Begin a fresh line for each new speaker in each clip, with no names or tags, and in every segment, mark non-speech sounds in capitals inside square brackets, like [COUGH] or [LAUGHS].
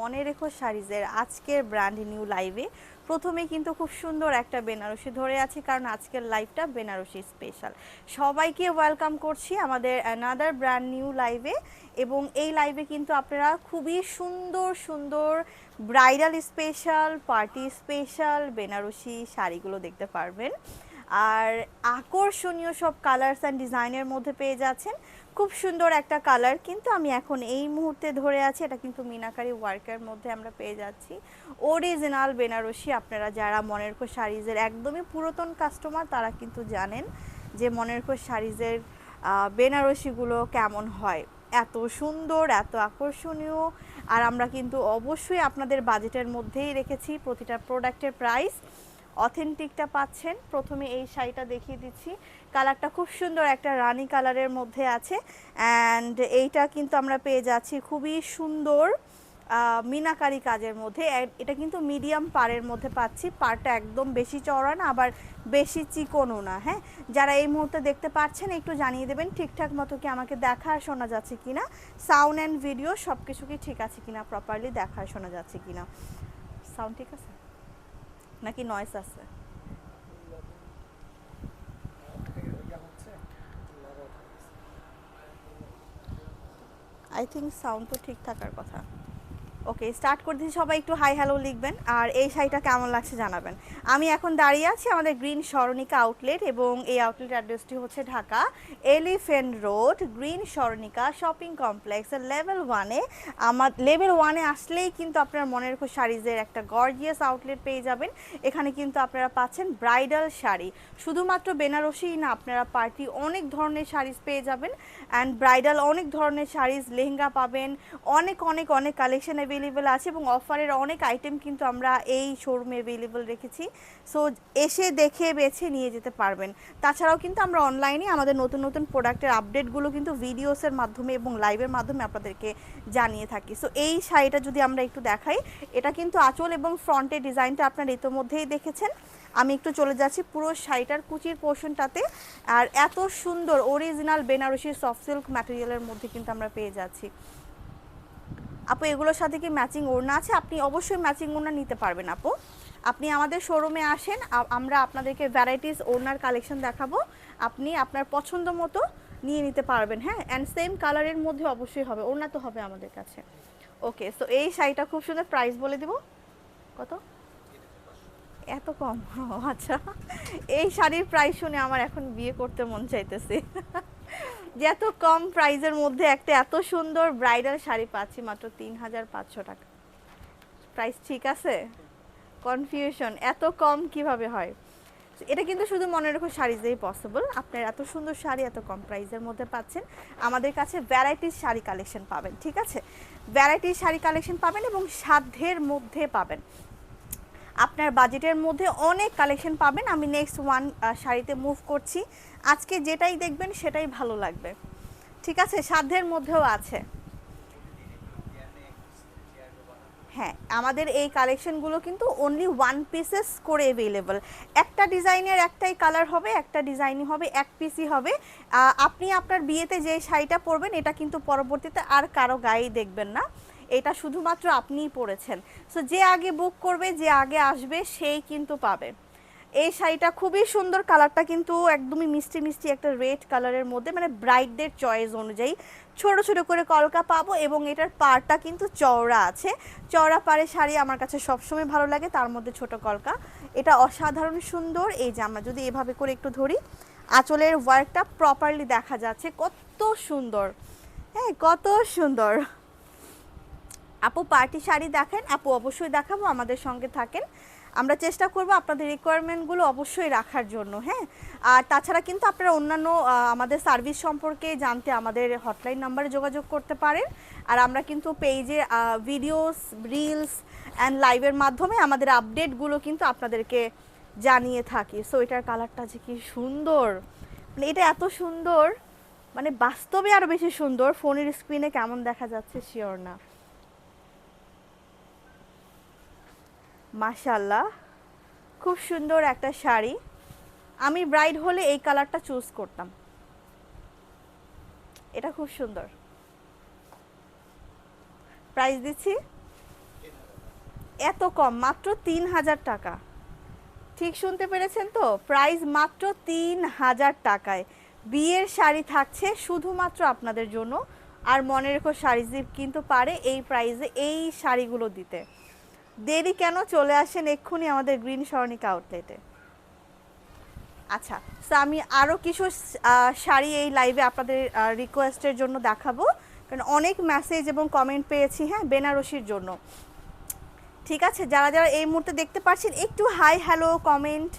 মনে রেখো শাড়িজের আজকের ব্র্যান্ড নিউ লাইভে প্রথমে কিন্তু খুব সুন্দর একটা বেনারসি ধরে আছি, কারণ আজকের লাইভটা বেনারসি স্পেশাল সবাইকে ওয়েলকাম করছি আমাদের অ্যানাদার ব্র্যান্ড নিউ লাইভে এবং এই লাইভে কিন্তু আপনারা খুবই সুন্দর সুন্দর bridal special party special Benarasi শাড়িগুলো দেখতে পারবেন। আর আকর্ষণীয় সব কালার্স অ্যান্ড ডিজাইনের মধ্যে পেয়ে যাচ্ছেন। খুব সুন্দর একটা কালার কিন্তু আমি এখন এই মুহূর্তে ধরে আছি, এটা কিন্তু মিনাকারি ওয়ার্কের মধ্যে আমরা পেয়ে যাচ্ছি। অরিজিনাল বেনারসি আপনারা যারা মনের শাড়িজের একদমই পুরাতন কাস্টমার তারা কিন্তু জানেন যে মনের শাড়িজের বেনারসিগুলো কেমন হয়। এত সুন্দর, এত আকর্ষণীয়, আর আমরা কিন্তু অবশ্যই আপনাদের বাজেটের মধ্যেই রেখেছি প্রতিটা প্রোডাক্টের প্রাইস অথেন্টিকটা পাচ্ছেন। প্রথমে এই শাড়িটা দেখিয়ে দিচ্ছি। কালারটা খুব সুন্দর একটা রানি কালারের মধ্যে আছে। অ্যান্ড এইটা কিন্তু আমরা পেয়ে যাচ্ছি খুবই সুন্দর মিনাকারি কাজের মধ্যে। এটা কিন্তু মিডিয়াম পাড়ের মধ্যে পাচ্ছি। পাড়টা একদম বেশি চওড়া না, আবার বেশি চিকনও না হ্যাঁ? যারা এই মুহূর্তে দেখতে পাচ্ছেন, একটু জানিয়ে দেবেন ঠিকঠাক মতো কি আমাকে দেখা শোনা যাচ্ছে কিনা। সাউন্ড অ্যান্ড ভিডিও সব কিছু কি ঠিক আছে কিনা প্রপারলি দেখা শোনা যাচ্ছে কিনা। সাউন্ড ঠিক আছে? নাকি নয়েস আছে? আই থিঙ্ক সাউন্ড তো ঠিক থাকার কথা। ওকে স্টার্ট করে দিচ্ছি, সবাই একটু হাই হ্যালো লিখবেন, আর এই শাড়িটা কেমন লাগছে জানাবেন। আমি এখন দাঁড়িয়ে আছি আমাদের গ্রিন স্মরণিকা আউটলেট এবং এই আউটলেট অ্যাড্রেসটি হচ্ছে Dhaka Elephant Road Green Smaranika shopping কমপ্লেক্সের লেভেল ওয়ানে আমার লেভেল ওয়ানে আসলেই কিন্তু আপনার মনের খুব শাড়িজের একটা গর্জিয়াস আউটলেট পেয়ে যাবেন। এখানে কিন্তু আপনারা পাচ্ছেন ব্রাইডাল শাড়ি। শুধুমাত্র বেনারসিই না, আপনারা পার্টি অনেক ধরনের শাড়িজ পেয়ে যাবেন। অ্যান্ড ব্রাইডাল অনেক ধরনের শাড়িজ, লেহেঙ্গা পাবেন। অনেক অনেক অনেক কালেকশন অ্যাভেলেবেল আছে এবং অফারের অনেক আইটেম কিন্তু আমরা এই শোরুমে অ্যাভেলেবেল রেখেছি। সো এসে দেখে বেছে নিয়ে যেতে পারবেন। তাছাড়াও কিন্তু আমরা অনলাইনে আমাদের নতুন নতুন প্রোডাক্টের আপডেটগুলো কিন্তু ভিডিওসের মাধ্যমে এবং লাইভের মাধ্যমে আপনাদেরকে জানিয়ে থাকি। সো এই শাড়িটা যদি আমরা একটু দেখাই, এটা কিন্তু আঁচল এবং ফ্রন্টের ডিজাইনটা আপনারা ইতোমধ্যেই দেখেছেন। আমি একটু চলে যাচ্ছি পুরো শাড়িটার কুচির পোর্শনটাতে আর এত সুন্দর অরিজিনাল বেনারসি সফট সিল্ক ম্যাটেরিয়ালের মধ্যে কিন্তু আমরা পেয়ে যাচ্ছি। আপু, এগুলোর সাথে কি ম্যাচিং ওড়না আছে? আপনি অবশ্যই ম্যাচিং ওড়না নিতে পারবেন আপু। আপনি আমাদের শোরুমে আসেন আমরা আপনাদেরকে ভ্যারাইটিস ওড়নার কালেকশন দেখাবো। আপনি আপনার পছন্দ মতো নিয়ে নিতে পারবেন হ্যাঁ? অ্যান্ড সেম কালারের মধ্যে অবশ্যই হবে, ওড়না তো হবে আমাদের কাছে। ওকে সো এই শাড়িটা খুব সুন্দর প্রাইস বলে দিব। কত? এত কম? [LAUGHS] আচ্ছা। এই শাড়ির প্রাইস শুনে আমার এখন বিয়ে করতে মন চাইতেছে। [LAUGHS] যে এত কম প্রাইজের মধ্যে একটা এত সুন্দর ব্রাইডাল শাড়ি পাচ্ছি মাত্র তিন হাজার পাঁচশো টাকা। প্রাইস ঠিক আছে? কনফিউশন এত কম কীভাবে হয়? এটা কিন্তু শুধু মনে রাখো শাড়িতেই পসিবল আপনার এত সুন্দর শাড়ি, এত কম প্রাইসের মধ্যে পাচ্ছেন। আমাদের কাছে ভ্যারাইটিস শাড়ি কালেকশন পাবেন, ঠিক আছে? ভ্যারাইটির শাড়ি কালেকশন পাবেন এবং সাধ্যের মধ্যে পাবেন। আপনার বাজেটের মধ্যে অনেক কালেকশন পাবেন। আমি নেক্সট ওয়ান শাড়িতে মুভ করছি। আজকে যেটাই দেখবেন, সেটাই ভালো লাগবে। ঠিক আছে? সাধ্যের মধ্যেও আছে। হ্যাঁ আমাদের এই কালেকশনগুলো কিন্তু অনলি ওয়ান পিসেস করে অ্যাভেলেবল একটা ডিজাইনের একটাই কালার হবে, একটা ডিজাইনই হবে, এক পিসই হবে। আপনি আপনার বিয়েতে যে শাড়িটা পরবেন, এটা কিন্তু পরবর্তীতে আর কারও গায়েই দেখবেন না। এটা শুধুমাত্র আপনিই পরেছেন সো যে আগে বুক করবে, যে আগে আসবে, সেই কিন্তু পাবে। এই শাড়িটা খুবই সুন্দর কালারটা কিন্তু একদমই মিষ্টি মিষ্টি একটা রেড কালারের মধ্যে মানে ব্রাইডদের চয়েস অনুযায়ী ছোট ছোট করে কলকা পাবো এবং এটার পাড়টা কিন্তু চওড়া আছে। চওড়া পাড়ের শাড়ি আমার কাছে সবসময় ভালো লাগে, তার মধ্যে ছোট কলকা। এটা অসাধারণ সুন্দর, এই আমরা যদি এভাবে করে একটু ধরি, আঁচলের ওয়ার্কটা প্রপারলি দেখা যাচ্ছে। কত সুন্দর হ্যাঁ কত সুন্দর। আপু পার্টি শাড়ি দেখেন, আপু অবশ্যই দেখাবো, আমাদের সঙ্গে থাকেন। আমরা চেষ্টা করব আপনাদের রিকোয়ারমেন্টগুলো অবশ্যই রাখার জন্য হ্যাঁ? আর তাছাড়া কিন্তু আপনারা অন্যান্য আমাদের সার্ভিস সম্পর্কে জানতে আমাদের হটলাইন নাম্বারে যোগাযোগ করতে পারেন। আর আমরা কিন্তু পেজে ভিডিওস রিলস অ্যান্ড লাইভের মাধ্যমে আমাদের আপডেটগুলো কিন্তু আপনাদেরকে জানিয়ে থাকি। সো এটার কালারটা যে কি সুন্দর! মানে এটা এত সুন্দর! মানে বাস্তবে আরও বেশি সুন্দর! ফোনের স্ক্রিনে কেমন দেখা যাচ্ছে শিওর না। মাশাল্লাহ খুব সুন্দর একটা শাড়ি। আমি ব্রাইড হলে এই কালারটা চুজ করতাম। এটা খুব সুন্দর। প্রাইস দিচ্ছি? এত কম, মাত্র তিন হাজার টাকা। ঠিক শুনতে পেরেছেন তো? প্রাইস মাত্র তিন হাজার টাকায়। বিয়ের শাড়ি থাকছে শুধুমাত্র আপনাদের জন্য। আর মনে রেখো শাড়িজিপ কিন্তু পারে এই প্রাইসে এই শাড়িগুলো দিতে। দেরি কেন চলে আসেন এক্ষুনি আমাদের গ্রিন স্বর্ণিকা আউটলেটে আচ্ছা তো আমি আরও কিছু শাড়ি এই লাইভে আপনাদের রিকোয়েস্টের জন্য দেখাবো। কারণ অনেক মেসেজ এবং কমেন্ট পেয়েছি হ্যাঁ বেনারসির জন্য। ঠিক আছে, যারা যারা এই মুহূর্তে দেখতে পাচ্ছেন একটু হাই হ্যালো কমেন্ট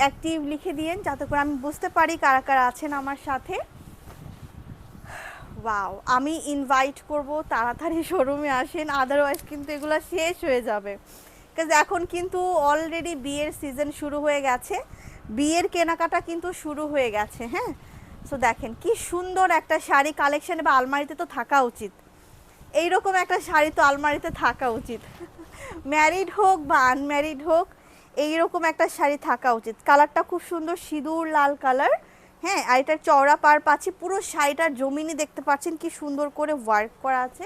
অ্যাক্টিভ লিখে দিয়েন, যাতে করে আমি বুঝতে পারি কারা কারা আছেন আমার সাথে। ওয়াও আমি ইনভাইট করব, তাড়াতাড়ি শোরুমে আসেন আদারওয়াইজ কিন্তু এগুলো শেষ হয়ে যাবে। কাজ এখন কিন্তু অলরেডি বিয়ের সিজন শুরু হয়ে গেছে। বিয়ের কেনাকাটা কিন্তু শুরু হয়ে গেছে হ্যাঁ? সো দেখেন, কি সুন্দর একটা শাড়ি কালেকশন বা আলমারিতে তো থাকা উচিত। এইরকম একটা শাড়ি তো আলমারিতে থাকা উচিত। ম্যারিড হোক বা আনম্যারিড হোক, এইরকম একটা শাড়ি থাকা উচিত। কালারটা খুব সুন্দর, সিঁদুর, লাল কালার হ্যাঁ আর এটার চওড়া পার পাচ্ছি পুরো শাড়িটার জমিনি দেখতে পাচ্ছেন কি সুন্দর করে ওয়ার্ক করা আছে।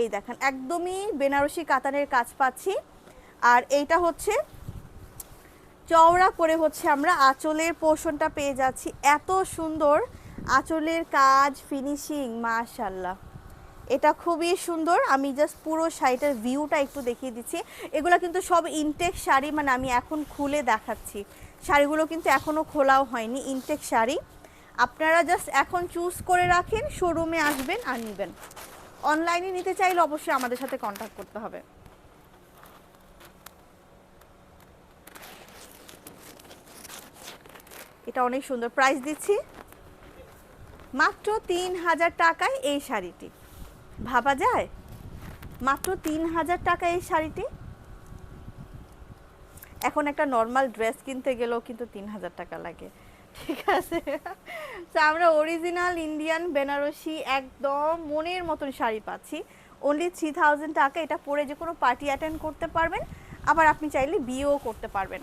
এই দেখেন, একদমই বেনারসি কাতানের কাজ পাচ্ছি। আর এইটা হচ্ছে, চওড়া করে হচ্ছে আমরা আঁচলের পোর্শনটা পেয়ে যাচ্ছি। এত সুন্দর আঁচলের কাজ ফিনিশিং মাশাল্লাহ এটা খুবই সুন্দর, আমি জাস্ট পুরো শাড়িটার ভিউটা একটু দেখিয়ে দিচ্ছি। এগুলো কিন্তু সব ইনটেক শাড়ি মানে আমি এখন খুলে দেখাচ্ছি। শাড়িগুলো কিন্তু এখনও খোলাও হয়নি ইনটেক শাড়ি। আপনারা জাস্ট এখন চুজ করে রাখেন শোরুমে আসবেন আর নেবেন। অনলাইনে নিতে চাইলে অবশ্যই আমাদের সাথে কন্ট্যাক্ট করতে হবে। এটা অনেক সুন্দর প্রাইস দিচ্ছি। মাত্র তিন হাজার টাকায় এই শাড়িটি। ভাবা যায়? মাত্র তিন হাজার টাকা এই শাড়িটি? এখন একটা নর্মাল ড্রেস কিনতে গেলেও কিন্তু তিন হাজার টাকা লাগে। ঠিক আছে? তো আমরা অরিজিনাল ইন্ডিয়ান বেনারসি একদম মনের মতন শাড়ি পাচ্ছি। অনলি থ্রি থাউজেন্ড টাকা, এটা পরে যে কোনো পার্টি অ্যাটেন্ড করতে পারবেন। আবার আপনি চাইলে বিয়েও করতে পারবেন।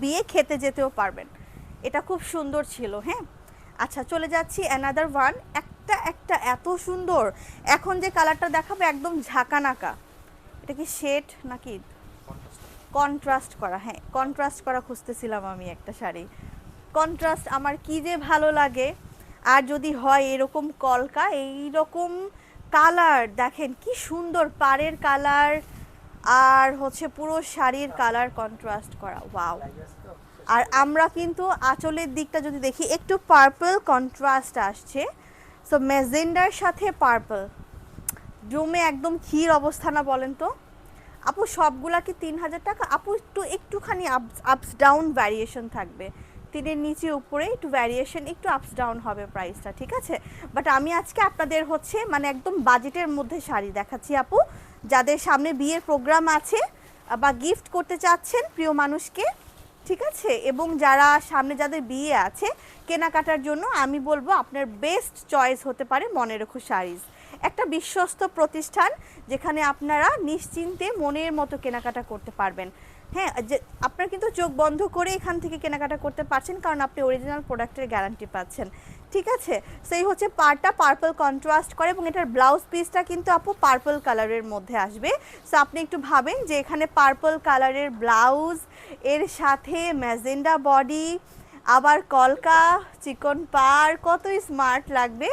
বিয়ে খেতে যেতেও পারবেন। এটা খুব সুন্দর ছিল হ্যাঁ? আচ্ছা চলে যাচ্ছি অ্যানাদার ওয়ান একটা একটা এত সুন্দর। এখন যে কালারটা দেখাবো, একদম ঝাঁকানাকা। এটা কি শেড নাকি? কন্ট্রাস্ট করা হ্যাঁ কন্ট্রাস্ট করা খুঁজতেছিলাম আমি একটা শাড়ি। কন্ট্রাস্ট আমার কি যে ভালো লাগে, আর যদি হয় এরকম কলকা এই রকম কালার, দেখেন কি সুন্দর পাড়ের কালার, আর হচ্ছে পুরো শাড়ির কালার কন্ট্রাস্ট করা ওয়াও আর আমরা কিন্তু আঁচলের দিকটা যদি দেখি, একটু পার্পল কন্ট্রাস্ট আসছে। সো মেজেন্ডার সাথে পার্পল জমে একদম ক্ষীর অবস্থা না বলেন তো আপু সবগুলা কি তিন হাজার টাকা? আপু, একটু, একটুখানি আপস আপস ডাউন ভ্যারিয়েশন থাকবে। তিনের নিচে উপরে একটু ভ্যারিয়েশন একটু আপস ডাউন হবে প্রাইসটা ঠিক আছে? বাট আমি আজকে আপনাদের হচ্ছে মানে একদম বাজেটের মধ্যে শাড়ি দেখাচ্ছি, আপু। যাদের সামনে বিয়ের প্রোগ্রাম আছে বা গিফট করতে চাচ্ছেন প্রিয় মানুষকে, ঠিক আছে? এবং যারা সামনে যাদের বিয়ে আছে, কেনাকাটার জন্য, আমি বলব আপনার বেস্ট চয়েস হতে পারে মনে রেখো শাড়িজ। একটা বিশ্বস্ত প্রতিষ্ঠান যেখানে আপনারা নিশ্চিন্তে মনের মতো কেনাকাটা করতে পারবেন। হ্যাঁ যে আপনারা কিন্তু চোখ বন্ধ করে এখান থেকে কেনাকাটা করতে পারছেন কারণ আপনি অরিজিনাল প্রোডাক্টের গ্যারান্টি পাচ্ছেন। ঠিক আছে? সেই হচ্ছে পারটা পার্পল কন্ট্রাস্ট করে এবং এটার ব্লাউজ পিসটা কিন্তু আপু পার্পল কালারের মধ্যে আসবে। সো আপনি একটু ভাবেন যে এখানে পার্পল কালারের ব্লাউজ এর সাথে ম্যাজেন্ডা বডি আবার কলকা, চিকন পার কত স্মার্ট লাগবে।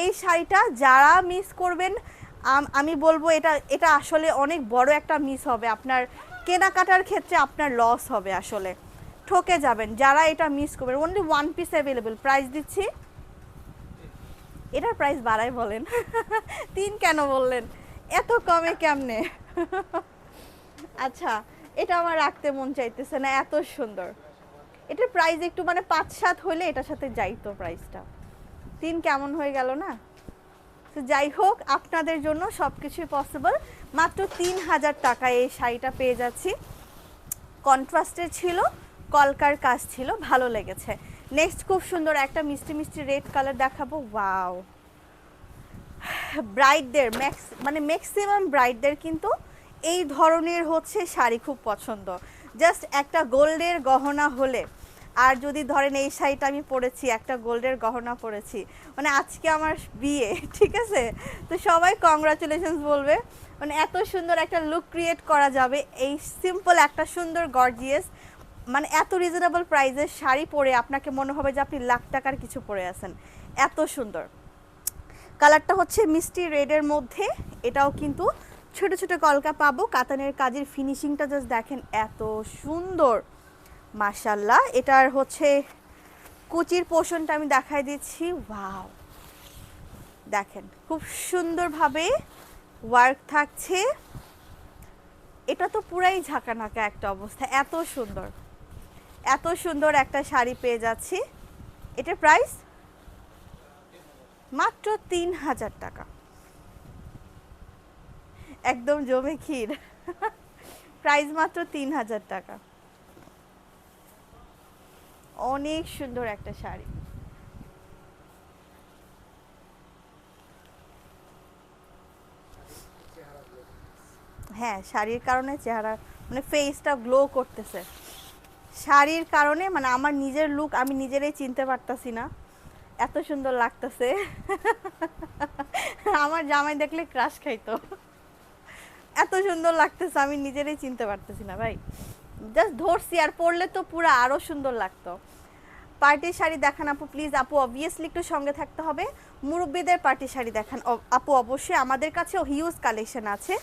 এই শাড়িটা যারা মিস করবেন, আমি বলব এটা এটা আসলে অনেক বড় একটা মিস হবে। আপনার কেনাকাটার ক্ষেত্রে আপনার লস হবে আসলে। ঠকে যাবেন, যারা এটা মিস করবেন। Only one piece available price দিচ্ছি। এটার প্রাইস বাড়াই বলেন। [LAUGHS] তিন কেন বললেন? এত কমে কেমনে? [LAUGHS] আচ্ছা এটা আমার রাখতে মন চাইতেছে না, এত সুন্দর। এটার প্রাইস একটু মানে পাঁচ সাত হলে এটার সাথে যাইতো প্রাইসটা তিন কেমন হয়ে গেল না? তো যাই হোক, আপনাদের জন্য সব কিছুই পসিবল মাত্র তিন হাজার টাকায় এই শাড়িটা পেয়ে যাচ্ছি। কন্ট্রাস্টের ছিল, কলকার কাজ ছিল, ভালো লেগেছে। নেক্সট খুব সুন্দর একটা মিষ্টি মিষ্টি রেড কালার দেখাবো। ওয়াও ব্রাইডদের ম্যাক্স মানে ম্যাক্সিমাম ব্রাইডদের কিন্তু এই ধরনের হচ্ছে শাড়ি খুব পছন্দ। জাস্ট একটা গোল্ডের গহনা হলে। আর যদি ধরেন এই শাড়িটা আমি পরেছি, একটা গোল্ডের গহনা পরেছি মানে আজকে আমার বিয়ে, [LAUGHS] ঠিক আছে? তো সবাই কংগ্রাচুলেশনস বলবে। মানে এত সুন্দর একটা লুক ক্রিয়েট করা যাবে। এই সিম্পল একটা সুন্দর গর্জিয়াস মানে এত রিজনেবল প্রাইসের শাড়ি পরে আপনাকে মনে হবে যে আপনি লাখ টাকার কিছু পরে আছেন। এত সুন্দর। কালারটা হচ্ছে মিষ্টি রেডের মধ্যে, এটাও কিন্তু ছোট ছোট কলকা পাবো। কাতানের কাজের ফিনিশিংটা জাস্ট দেখেন এত সুন্দর। মাশাল্লাহ এটার হচ্ছে কুচির পোষণটা আমি দেখাই দিচ্ছি। ওয়াও দেখেন, খুব সুন্দরভাবে ওয়ার্ক থাকছে। এটা তো পুরাই ঝাঁকানাকা একটা অবস্থা, এত সুন্দর। এত সুন্দর একটা শাড়ি পেয়ে যাচ্ছি। এটার প্রাইস মাত্র তিন হাজার টাকা। একদম জমে ক্ষীর। প্রাইস মাত্র তিন হাজার টাকা। অনেক সুন্দর একটা শাড়ি। হ্যাঁ শাড়ির কারণে চেহারা মানে ফেসটা গ্লো করতেছে। শাড়ির কারণে মানে আমার নিজের লুক আমি নিজেরাই চিনতে পারতাছি না। এত সুন্দর লাগতেছে। আমার জামাই দেখলে ক্রাশ খাইতো। এত সুন্দর লাগতেছে, আমি নিজেরাই চিনতে পারতেছি না ভাই। জাস্ট ধরছি আর পরলে তো পুরো আরও সুন্দর লাগতো। পার্টির শাড়ি দেখান আপু প্লিজ আপু অবভিয়াসলি একটু সঙ্গে থাকতে হবে। মুরব্বীদের পার্টি শাড়ি দেখান। আপু, অবশ্যই আমাদের কাছেও হিউজ কালেকশন আছে।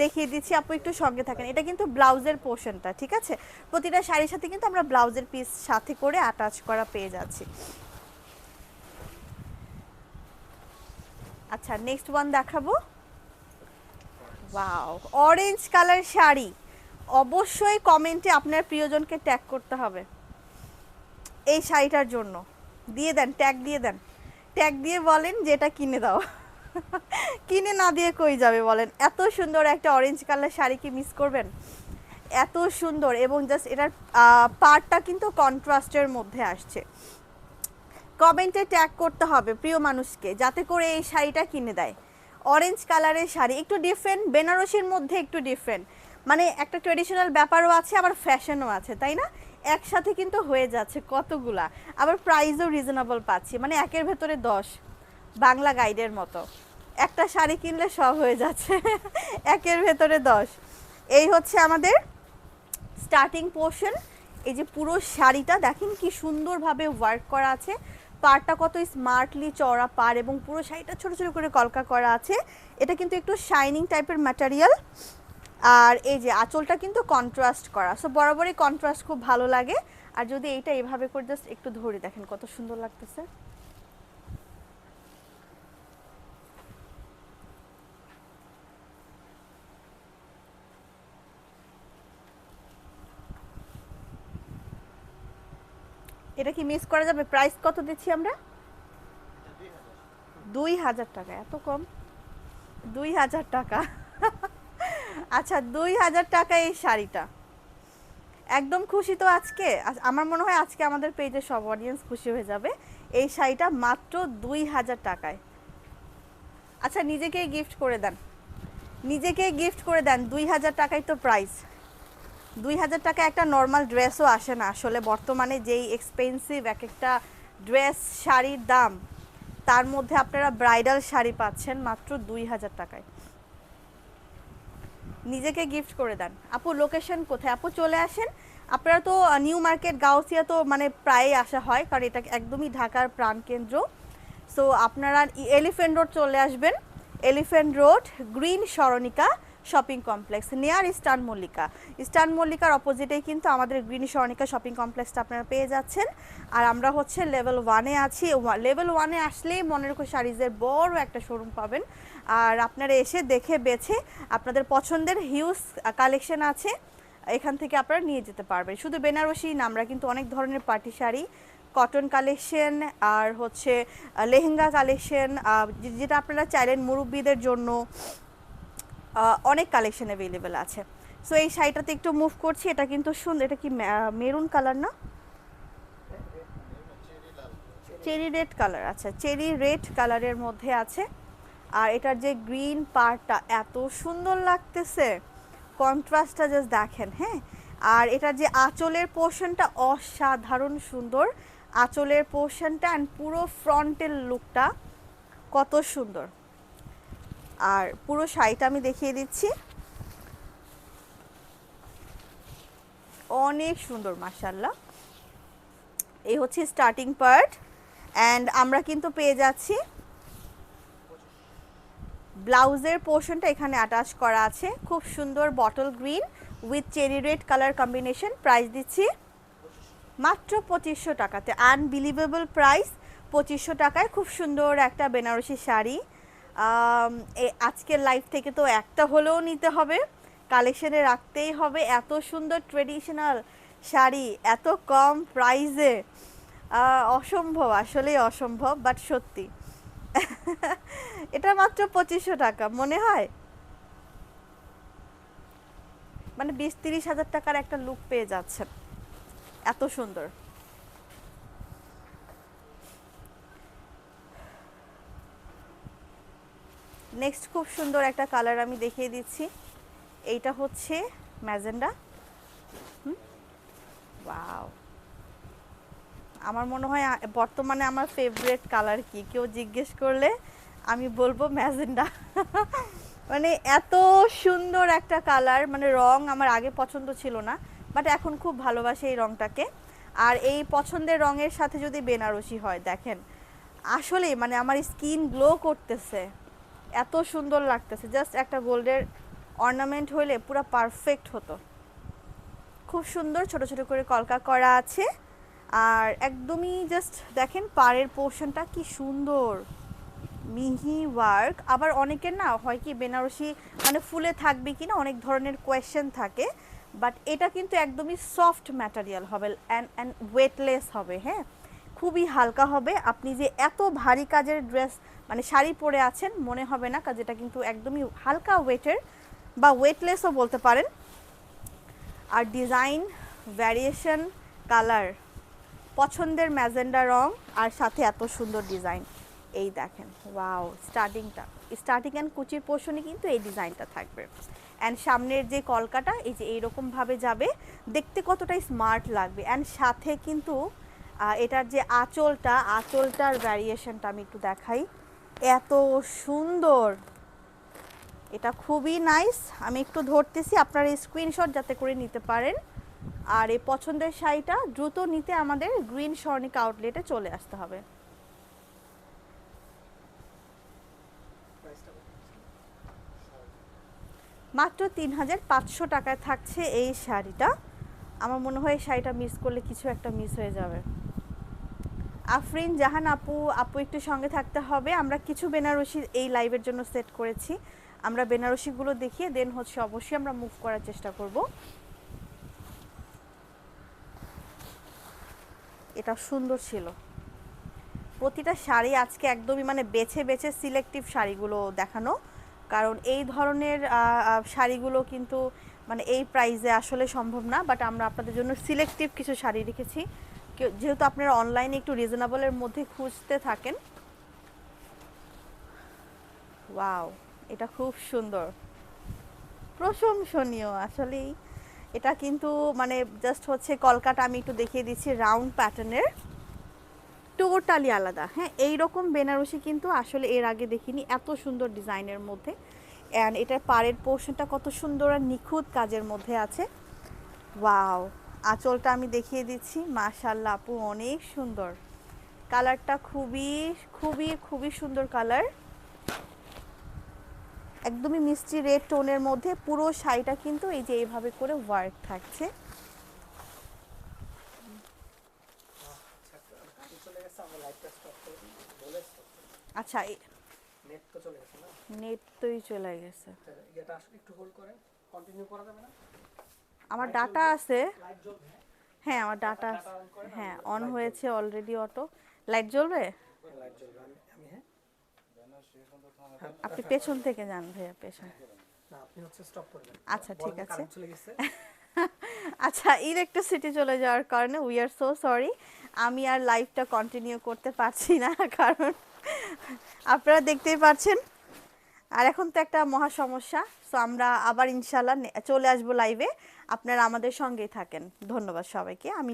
দেখিয়ে দিচ্ছি, আপু, একটু সঙ্গে থাকেন। এটা কিন্তু ব্লাউজের পোর্শনটা ঠিক আছে? প্রতিটা শাড়ির সাথে কিন্তু আমরা ব্লাউজের পিস সাথে করে অ্যাটাচ করা পেয়ে যাচ্ছি। আচ্ছা নেক্সট ওয়ান দেখাবো। Wow orange colour sari. অবশ্যই কমেন্টে আপনার প্রিয়জনকে ট্যাগ করতে হবে। এই শাড়িটার জন্য। দিয়ে দেন ট্যাগ দিয়ে দেন। ট্যাগ দিয়ে বলেন যে এটা কিনে দাও। [LAUGHS] কিনে না দিয়ে কই যাবে বলেন। এত সুন্দর একটা অরেঞ্জ কালার শাড়ি কি মিস করবেন? এত সুন্দর এবং জাস্ট এটার পার্টটা কিন্তু কন্ট্রাস্টের মধ্যে আসছে। কমেন্টে ট্যাগ করতে হবে প্রিয় মানুষকে, যাতে করে এই শাড়িটা কিনে দেয়। অরেঞ্জ কালারের শাড়ি, একটু ডিফারেন্ট বেনারসির মধ্যে একটু ডিফারেন্ট মানে একটা ট্রেডিশনাল ব্যাপারও আছে, আবার ফ্যাশনও আছে, তাই না? একসাথে কিন্তু হয়ে যাচ্ছে কতগুলা। আবার প্রাইসও রিজনেবল পাচ্ছি মানে একের ভেতরে দশ, বাংলা গাইডের মতো। একটা শাড়ি কিনলে সব হয়ে যাচ্ছে, [LAUGHS] একের ভেতরে দশ। এই হচ্ছে আমাদের স্টার্টিং পোর্শন এই যে পুরো শাড়িটা, দেখেন কি সুন্দরভাবে ওয়ার্ক করা আছে। পাড়টা কত স্মার্টলি চড়া পার এবং পুরো শাড়িটা ছোট ছোট করে কলকা করা আছে। এটা কিন্তু একটু শাইনিং টাইপের ম্যাটেরিয়াল আর এই যে আঁচলটা কিন্তু কন্ট্রাস্ট করা। সো বরাবরই কন্ট্রাস্ট খুব ভালো লাগে। আর যদি এইটা এভাবে করে জাস্ট একটু ধরে দেখেন কত সুন্দর লাগতেছে। এটা কি মিস করা যাবে? প্রাইস কত দিচ্ছি আমরা? দুই হাজার টাকা, এত কম? দুই হাজার টাকা। আচ্ছা দুই হাজার টাকা এই শাড়িটা। একদম খুশি তো আজকে? আজ- আমার মনে হয় আজকে আমাদের পেজে সব অডিয়েন্স খুশি হয়ে যাবে। এই শাড়িটা মাত্র দুই হাজার টাকায়। আচ্ছা নিজেকে গিফট করে দেন। নিজেকে গিফট করে দেন, দুই হাজার টাকাই তো প্রাইস দুই হাজার টাকা একটা নর্মাল ড্রেসও আসে না। আসলে বর্তমানে যেই এক্সপেন্সিভ এক একটা ড্রেস শাড়ির দাম, তার মধ্যে আপনারা ব্রাইডাল শাড়ি পাচ্ছেন মাত্র দুই হাজার টাকায়। নিজেকে গিফট করে দেন। আপু লোকেশন কোথায়? আপু, চলে আসেন। আপনারা তো নিউ মার্কেট গাউসিয়া তো মানে প্রায়ই আসা হয়, কারণ এটা একদমই ঢাকার প্রাণকেন্দ্র সো আপনারা এলিফেন্ট রোড চলে আসবেন। Elephant Road Green Saranika Shopping Complex near Eastern Mallika Eastern মল্লিকার অপোজিটেই কিন্তু আমাদের গ্রিন সরণিকা শপিং কমপ্লেক্সটা আপনারা পেয়ে যাচ্ছেন। আর আমরা হচ্ছে লেভেল ওয়ানে আছি। লেভেল ওয়ানে আসলেই মনের শাড়িজের বড় একটা শোরুম পাবেন। আর আপনারা এসে দেখে বেছে আপনাদের পছন্দের হিউজ কালেকশন আছে, এখান থেকে আপনারা নিয়ে যেতে পারবেন। শুধু বেনারসি না, আমরা কিন্তু অনেক ধরনের পার্টি শাড়ি কটন কালেকশন আর হচ্ছে লেহেঙ্গা কালেকশন যেটা আপনারা চাইলেন মুরব্বীদের জন্য অনেক কালেকশন অ্যাভেলেবেল আছে। সো এই শাড়িটাতে একটু মুভ করছি, এটা কিন্তু সুন্দর, এটা কি মেরুন কালার না? চেরি রেড কালার আচ্ছা চেরি রেড কালারের মধ্যে আছে। আর এটার যে গ্রিন পার্টটা এত সুন্দর লাগতেছে কন্ট্রাস্টটা জাস্ট দেখেন হ্যাঁ? আর এটার যে আঁচলের পোর্শনটা অসাধারণ সুন্দর। আঁচলের পোর্শনটা অ্যান্ড পুরো ফ্রন্টের লুকটা কত সুন্দর। আর পুরো শাড়িটা আমি দেখিয়ে দিচ্ছি। অনেক সুন্দর মাসাল্লাহ এই হচ্ছে স্টার্টিং পার্ট অ্যান্ড আমরা কিন্তু পেয়ে যাচ্ছি। ব্লাউজের পোর্শনটা এখানে অ্যাটাচ করা আছে। খুব সুন্দর bottle green with cherry red colour combination price দিচ্ছি। মাত্র পঁচিশশো টাকাতে আনবিলিভেবল প্রাইস পঁচিশশো টাকায় খুব সুন্দর একটা বেনারসি শাড়ি। আজকের লাইফ থেকে তো একটা হলেও নিতে হবে। কালেকশনে রাখতেই হবে। এত সুন্দর ট্রেডিশনাল শাড়ি, এত কম প্রাইসে অসম্ভব, আসলেই অসম্ভব বাট সত্যি। [LAUGHS] এটা মাত্র পঁচিশশো টাকা, মনে হয়? মানে বিশ তিরিশ হাজার টাকার একটা লুক পেয়ে যাচ্ছেন। এত সুন্দর। নেক্সট খুব সুন্দর একটা কালার আমি দেখিয়ে দিচ্ছি। এইটা হচ্ছে ম্যাজেন্ডা। ওয়াও আমার মনে হয় বর্তমানে আমার ফেভারিট কালার কি? কেউ জিজ্ঞেস করলে আমি বলব ম্যাজেন্ডা। [LAUGHS] মানে এত সুন্দর একটা কালার মানে রং আমার আগে পছন্দ ছিল না বাট এখন খুব ভালোবাসি এই রংটাকে। আর এই পছন্দের রঙের সাথে যদি বেনারসি হয়, দেখেন। আসলে মানে আমার স্কিন গ্লো করতেছে। এত সুন্দর লাগতেছে। জাস্ট একটা গোল্ডের অর্নামেন্ট হইলে পুরো পারফেক্ট হতো। খুব সুন্দর ছোট ছোট করে কলকা করা আছে। আর একদমই জাস্ট দেখেন পাড়ের পোর্শনটা কি সুন্দর। মিহি ওয়ার্ক আবার অনেকের না হয় কি বেনারসি মানে ফুলে থাকবে কি না অনেক ধরনের কোয়েশ্চেন থাকে। বাট এটা কিন্তু একদমই সফট ম্যাটেরিয়াল হবে। অ্যান্ড অ্যান্ড ওয়েটলেস হবে হ্যাঁ? খুবই হালকা হবে। আপনি যে এত ভারী কাজের ড্রেস মানে শাড়ি পরে আছেন, মনে হবে না, কাজ এটা কিন্তু একদমই হালকা ওয়েটের বা ওয়েটলেসও বলতে পারেন। আর ডিজাইন ভ্যারিয়েশন কালার পছন্দের ম্যাজেন্ডা রং, আর সাথে এত সুন্দর ডিজাইন এই দেখেন ওয়াও স্টার্টিংটা স্টার্টিং অ্যান্ড কুচির পোর্শনে কিন্তু এই ডিজাইনটা থাকবে। অ্যান্ড সামনের যে কলকাটা, এই যে এইরকমভাবে যাবে, দেখতে কতটা স্মার্ট লাগবে। অ্যান্ড সাথে কিন্তু এটার যে আঁচলটা, আঁচলটার ভ্যারিয়েশনটা আমি একটু দেখাই। এত সুন্দর! এটা খুবই নাইস আমি একটু ধরতেছি, আপনারা স্ক্রিনশট যাতে করে নিতে পারেন। আর এই পছন্দের শাড়িটা দ্রুত নিতে আমাদের গ্রিন স্বর্ণিকা আউটলেটে চলে আসতে হবে। মাত্র তিন হাজার পাঁচশো টাকায় থাকছে এই শাড়িটা। আমার মনে হয় এই শাড়িটা মিস করলে কিছু একটা মিস হয়ে যাবে। আফরিন, জাহান আপু আপু একটু সঙ্গে থাকতে হবে। আমরা কিছু বেনারসি এই লাইভের জন্য সেট করেছি। আমরা বেনারসিগুলো দেখিয়ে দেন হচ্ছে অবশ্যই আমরা মুভ করার চেষ্টা করব। এটা সুন্দর ছিল। প্রতিটা শাড়ি আজকে একদমই মানে বেছে বেছে সিলেক্টিভ শাড়িগুলো দেখানো। কারণ এই ধরনের শাড়িগুলো কিন্তু মানে এই প্রাইজে আসলে সম্ভব না বাট আমরা আপনাদের জন্য সিলেক্টিভ কিছু শাড়ি রেখেছি। যেহেতু আপনারা অনলাইনে একটু রিজনেবলের মধ্যে খুঁজতে থাকেন। ওয়াও এটা খুব সুন্দর। প্রশংসনীয়, আসলেই। এটা কিন্তু মানে জাস্ট হচ্ছে কলকাতা, আমি একটু দেখিয়ে দিচ্ছি রাউন্ড প্যাটার্নের টোটালি আলাদা। হ্যাঁ এই রকম বেনারসি কিন্তু আসলে এর আগে দেখিনি, এত সুন্দর ডিজাইনের মধ্যে। অ্যান্ড এটার পাড়ের পোর্শনটা কত সুন্দর আর নিখুঁত কাজের মধ্যে আছে। ওয়াও আঁচলটা আমি দেখিয়ে দিচ্ছি। মাশাল্লাহ আপু, অনেক সুন্দর। কালারটা খুবই খুবই খুবই সুন্দর কালার। একদমই মিষ্টি রেড টোনের মধ্যে পুরো শাড়িটা কিন্তু এই যে এইভাবে করে ওয়ার্ক থাকছে। আচ্ছা
নেট
তোই চলে গেছে
এটা একটু হোল্ড করেন। কন্টিনিউ করা যাবে না?
আমার ডাটা আছে। হ্যাঁ আমার ডাটা হ্যাঁ অন হয়েছে অলরেডি অটো লাইট জ্বলবে?
হ্যাঁ।
আপনি পেছন থেকে যান ভাইয়া পেছন। আচ্ছা, ঠিক আছে। [LAUGHS] আচ্ছা ইলেকট্রিসিটি চলে যাওয়ার কারণে উই আর সো সরি আমি আর লাইভটা কন্টিনিউ করতে পারছি না [LAUGHS] কারণ আপনারা দেখতেই পাচ্ছেন। আর এখন তো একটা মহা সমস্যা। সো আমরা আবার ইনশাল্লাহ চলে আসব লাইভে আপনারা আমাদের সঙ্গেই থাকেন। ধন্যবাদ সবাইকে। আমি